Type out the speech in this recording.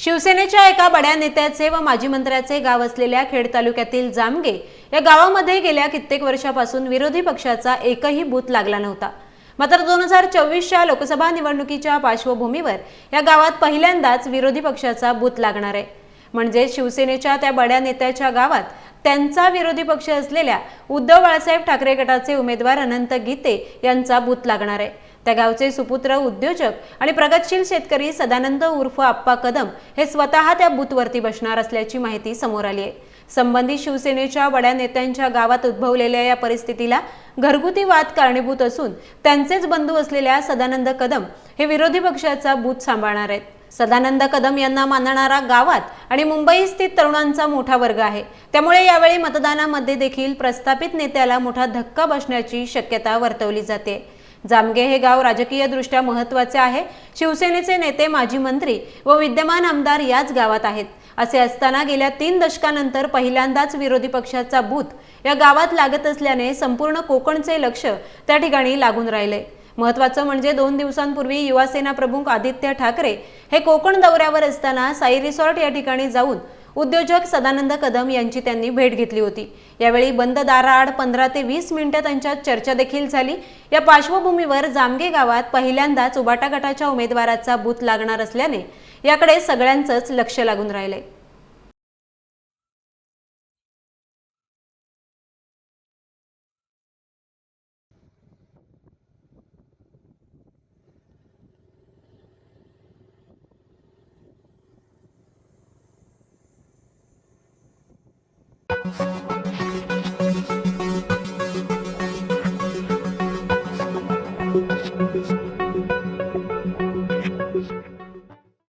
शिवसेनेच्या एका बड्या नेत्याचे व माजी मंत्र्याचे गाव असलेल्या खेड तालुक्यातील जामगे या गावामध्ये गेल्या कित्येक वर्षापासून विरोधी पक्षाचा एकही बूथ लागला नव्हता. मात्र दोन हजार चोवीसच्या लोकसभा निवडणुकीच्या पार्श्वभूमीवर या गावात पहिल्यांदाच विरोधी पक्षाचा बूथ लागणार आहे. म्हणजे शिवसेनेच्या त्या बड्या नेत्याच्या गावात त्यांचा विरोधी पक्ष असलेल्या उद्धव बाळासाहेब ठाकरे गटाचे उमेदवार अनंत गीते यांचा बूथ लागणार आहे. त्या गावचे सुपुत्र उद्योजक आणि प्रगतशील शेतकरी सदानंद उर्फ आप्पा कदम हे स्वतः त्या बूथवरती बसणार असल्याची माहिती समोर आली आहे. संबंधित शिवसेनेच्या बड्या नेत्यांच्या गावात उद्भवलेल्या या परिस्थितीला घरगुती वाद कारणीभूत असून त्यांचेच बंधू असलेल्या सदानंद कदम हे विरोधी पक्षाचा बूथ सांभाळणार आहेत. सदानंद कदम यांना मानणारा गावात आणि मुंबई स्थित तरुणांचा मोठा वर्ग आहे. त्यामुळे यावेळी मतदानामध्ये देखील प्रस्थापित नेत्याला मोठा धक्का बसण्याची शक्यता वर्तवली जाते. जामगे हे गाव राजकीयदृष्ट्या महत्त्वाचे महत्त्वाचे आहे. शिवसेनेचे नेते माजी मंत्री व विद्यमान आमदार याच गावात आहेत. असे असताना गेल्या तीन दशकानंतर पहिल्यांदाच विरोधी पक्षाचा बूथ या गावात लागत असल्याने संपूर्ण कोकणचे लक्ष त्या ठिकाणी लागून राहिले. महत्वाचं म्हणजे दोन दिवसांपूर्वी युवासेना प्रमुख आदित्य ठाकरे हे कोकण दौऱ्यावर असताना साई रिसॉर्ट या ठिकाणी जाऊन उद्योजक सदानंद कदम यांची त्यांनी भेट घेतली होती. यावेळी बंद दाराआड पंधरा ते वीस मिनिटं त्यांच्यात चर्चा देखील झाली. या पार्श्वभूमीवर जामगे गावात पहिल्यांदाच उबाटा गटाच्या उमेदवाराचा बूथ लागणार असल्याने याकडे सगळ्यांचंच लक्ष लागून राहिलंय. Thank you.